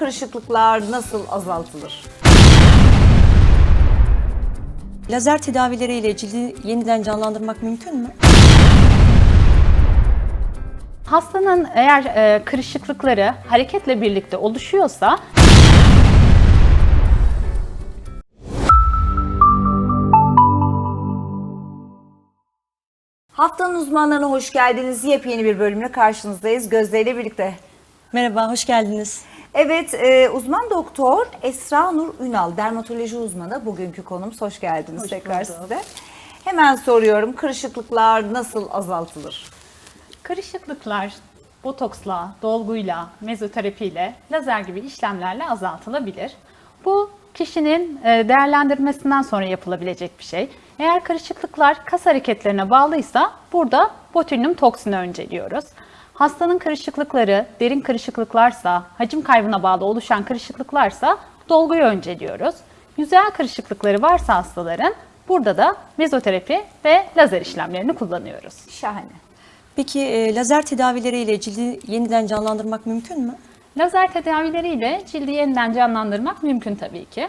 kırışıklıklar nasıl azaltılır? Lazer tedavileriyle cildi yeniden canlandırmak mümkün mü? Hastanın eğer e, kırışıklıkları hareketle birlikte oluşuyorsa Haftanın uzmanlarına hoş geldiniz. Yepyeni bir bölümle karşınızdayız. Gözde ile birlikte. Merhaba, hoş geldiniz. Evet, e, uzman doktor Esra Nur Ünal, dermatoloji uzmanı. Bugünkü konumuz. Hoş geldiniz Hoş tekrar bulduk. size. Hemen soruyorum, kırışıklıklar nasıl azaltılır? kırışıklıklar botoksla, dolguyla, mezoterapiyle, lazer gibi işlemlerle azaltılabilir. Bu kişinin e, değerlendirmesinden sonra yapılabilecek bir şey. Eğer kırışıklıklar kas hareketlerine bağlıysa burada botulinum toksini önceliyoruz. Hastanın kırışıklıkları derin kırışıklıklarsa, hacim kaybına bağlı oluşan kırışıklıklarsa dolguyu önceliyoruz. Yüzeyel kırışıklıkları varsa hastaların burada da mezoterapi ve lazer işlemlerini kullanıyoruz. Şahane. Peki e, lazer tedavileriyle cildi yeniden canlandırmak mümkün mü? Lazer tedavileriyle cildi yeniden canlandırmak mümkün tabii ki.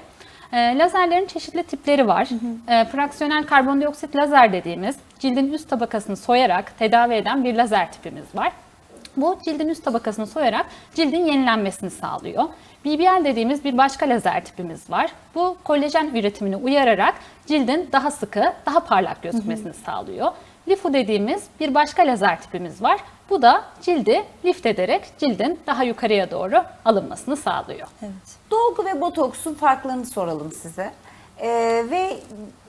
E, lazerlerin çeşitli tipleri var. E, fraksiyonel karbondioksit lazer dediğimiz cildin üst tabakasını soyarak tedavi eden bir lazer tipimiz var. Bu cildin üst tabakasını soyarak cildin yenilenmesini sağlıyor. BBL dediğimiz bir başka lazer tipimiz var. Bu kolajen üretimini uyararak cildin daha sıkı, daha parlak gözükmesini sağlıyor. Lifu dediğimiz bir başka lazer tipimiz var. Bu da cildi lift ederek cildin daha yukarıya doğru alınmasını sağlıyor. Evet. Dolgu ve botoksun farklarını soralım size. E, ve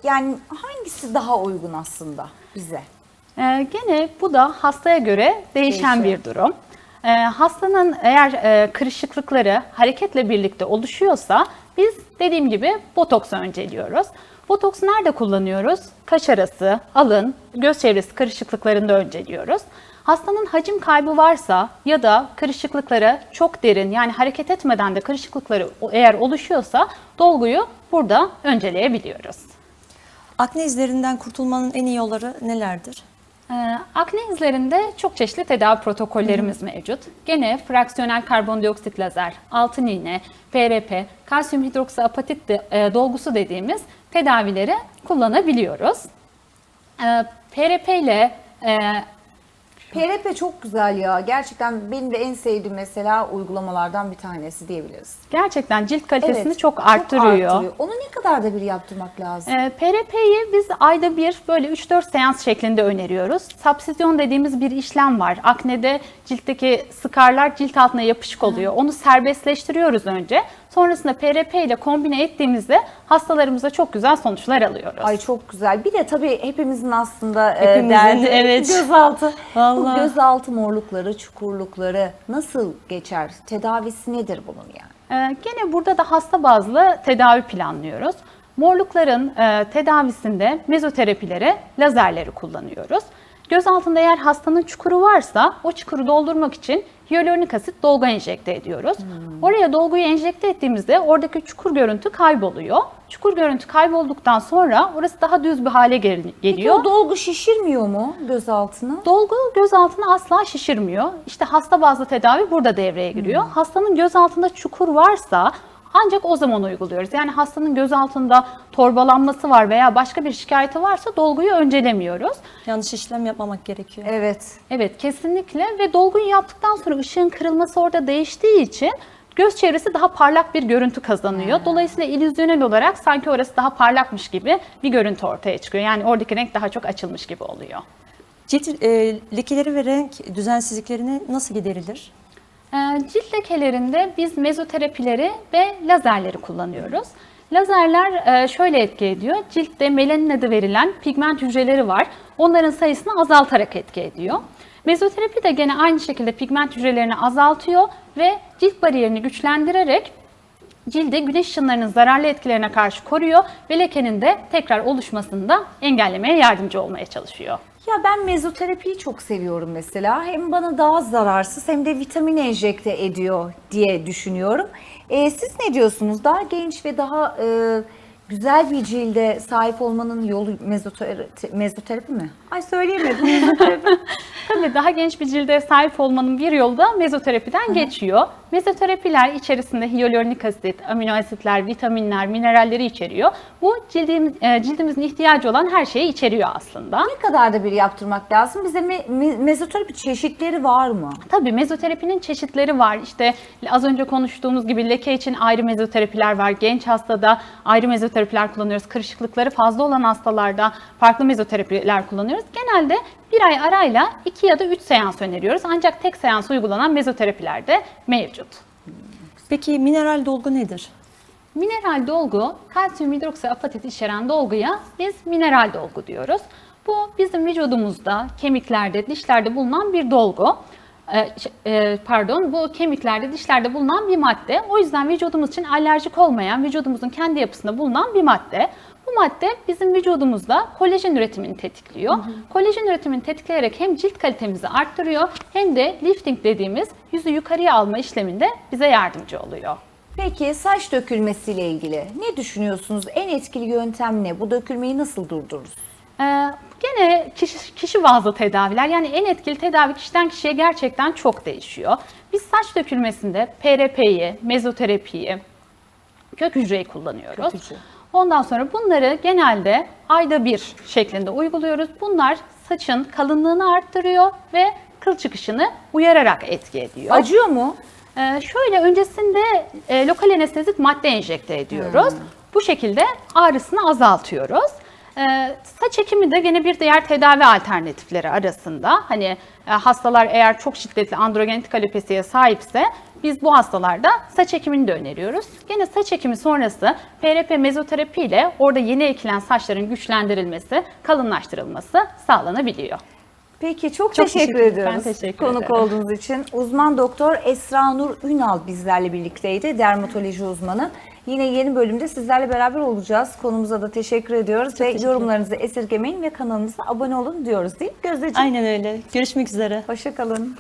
yani hangisi daha uygun aslında bize? Ee, gene bu da hastaya göre değişen Değişiyor. bir durum. Ee, hastanın eğer e, kırışıklıkları hareketle birlikte oluşuyorsa biz dediğim gibi botoksu önceliyoruz. Botoksu nerede kullanıyoruz? Kaş arası, alın, göz çevresi kırışıklıklarında önceliyoruz. Hastanın hacim kaybı varsa ya da kırışıklıkları çok derin yani hareket etmeden de kırışıklıkları eğer oluşuyorsa dolguyu burada önceleyebiliyoruz. Akne izlerinden kurtulmanın en iyi yolları nelerdir? Ee, Akne izlerinde çok çeşitli tedavi protokollerimiz mevcut. Gene fraksiyonel karbondioksit lazer, altın iğne, PRP, kalsiyum hidroksiapatit de, e, dolgusu dediğimiz tedavileri kullanabiliyoruz. Ee, PRP ile e, PRP çok güzel ya. Gerçekten benim de en sevdiğim mesela uygulamalardan bir tanesi diyebiliriz. gerçekten cilt kalitesini Evet, çok arttırıyor. arttırıyor. Onu ne kadar da bir yaptırmak lazım? Ee, PRP'yi biz ayda bir böyle 3-4 seans şeklinde öneriyoruz. Subsizyon dediğimiz bir işlem var. Aknede ciltteki skarlar cilt altına yapışık oluyor. Onu serbestleştiriyoruz önce. Sonrasında PRP ile kombine ettiğimizde hastalarımıza çok güzel sonuçlar alıyoruz. Ay çok güzel. Bir de tabii hepimizin aslında e, Hepimizin, derdi evet. gözaltı. Vallahi. Bu gözaltı morlukları, çukurlukları nasıl geçer? Tedavisi nedir bunun yani? Ee, gene burada da hasta bazlı tedavi planlıyoruz. Morlukların e, tedavisinde mezoterapileri, lazerleri kullanıyoruz. Göz altında eğer hastanın çukuru varsa o çukuru doldurmak için hyaluronik asit dolgu enjekte ediyoruz. Oraya dolguyu enjekte ettiğimizde oradaki çukur görüntü kayboluyor. Çukur görüntü kaybolduktan sonra orası daha düz bir hale gel- Peki geliyor. o dolgu şişirmiyor mu gözaltını? Dolgu göz altını asla şişirmiyor. İşte hasta bazlı tedavi burada devreye giriyor. Hastanın göz altında çukur varsa ancak o zaman uyguluyoruz. Yani hastanın göz altında torbalanması var veya başka bir şikayeti varsa dolguyu öncelemiyoruz. Yanlış işlem yapmamak gerekiyor. Evet. Evet kesinlikle ve dolguyu yaptıktan sonra ışığın kırılması orada değiştiği için göz çevresi daha parlak bir görüntü kazanıyor. Dolayısıyla illüzyonel olarak sanki orası daha parlakmış gibi bir görüntü ortaya çıkıyor. Yani oradaki renk daha çok açılmış gibi oluyor. Cilt e, lekeleri ve renk düzensizliklerini nasıl giderilir? Ee, Cilt lekelerinde biz mezoterapileri ve lazerleri kullanıyoruz. Lazerler e, şöyle etki ediyor. Ciltte melanin adı verilen pigment hücreleri var. Onların sayısını azaltarak etki ediyor. Mezoterapi de gene aynı şekilde pigment hücrelerini azaltıyor ve cilt bariyerini güçlendirerek cilde güneş ışınlarının zararlı etkilerine karşı koruyor ve lekenin de tekrar oluşmasını da engellemeye yardımcı olmaya çalışıyor. Ya ben mezoterapiyi çok seviyorum mesela. Hem bana daha zararsız hem de vitamin enjekte ediyor diye düşünüyorum. Ee, siz ne diyorsunuz? Daha genç ve daha e, güzel bir cilde sahip olmanın yolu mezoterapi, mezoterapi mi? Ay söyleyemedim mezoterapi. Tabii daha genç bir cilde sahip olmanın bir yolu da mezoterapiden geçiyor. Mezoterapiler içerisinde hyaluronik asit, amino asitler, vitaminler, mineralleri içeriyor. Bu cildim, e, cildimizin ihtiyacı olan her şeyi içeriyor aslında. ne kadar da bir yaptırmak lazım? Bize me- me- mezoterapi çeşitleri var mı? Tabii mezoterapinin çeşitleri var. İşte az önce konuştuğumuz gibi leke için ayrı mezoterapiler var. Genç hastada ayrı mezoterapiler kullanıyoruz. Kırışıklıkları fazla olan hastalarda farklı mezoterapiler kullanıyoruz. Genelde bir ay arayla iki ya da üç seans öneriyoruz. Ancak tek seans uygulanan mezoterapiler de mevcut. Peki mineral dolgu nedir? Mineral dolgu, kalsiyum hidroksiapatit içeren dolguya biz mineral dolgu diyoruz. Bu bizim vücudumuzda, kemiklerde, dişlerde bulunan bir dolgu. Ş- e, pardon, bu kemiklerde, dişlerde bulunan bir madde. O yüzden vücudumuz için alerjik olmayan, vücudumuzun kendi yapısında bulunan bir madde. Bu madde bizim vücudumuzda kolajen üretimini tetikliyor. Kolajen üretimini tetikleyerek hem cilt kalitemizi arttırıyor hem de lifting dediğimiz yüzü yukarıya alma işleminde bize yardımcı oluyor. Peki saç dökülmesiyle ilgili ne düşünüyorsunuz? En etkili yöntem ne? Bu dökülmeyi nasıl durdururuz? Ee, gene kişi, kişi bazlı tedaviler yani en etkili tedavi kişiden kişiye gerçekten çok değişiyor. Biz saç dökülmesinde PRP'yi, mezoterapiyi, kök hücreyi kullanıyoruz. Kök hücre. Ondan sonra bunları genelde ayda bir şeklinde uyguluyoruz. Bunlar saçın kalınlığını arttırıyor ve kıl çıkışını uyararak etki ediyor. Acıyor mu? Ee, şöyle öncesinde e, lokal anestezik madde enjekte ediyoruz. Bu şekilde ağrısını azaltıyoruz. Ee, saç ekimi de gene bir diğer tedavi alternatifleri arasında. Hani e, hastalar eğer çok şiddetli androgenetik alopesiye sahipse biz bu hastalarda saç ekimini de öneriyoruz. Gene saç ekimi sonrası PRP mezoterapi ile orada yeni ekilen saçların güçlendirilmesi, kalınlaştırılması sağlanabiliyor. Peki çok, Çok teşekkür, teşekkür- ediyoruz. ben teşekkür Konuk ederim. olduğunuz için. Uzman doktor Esra Nur Ünal bizlerle birlikteydi. Dermatoloji uzmanı. Yine yeni bölümde sizlerle beraber olacağız. Konumuza da teşekkür ediyoruz ve yorumlarınızı esirgemeyin ve kanalımıza abone olun diyoruz değil mi Gözdeciğim? Aynen öyle. Görüşmek üzere. Hoşçakalın.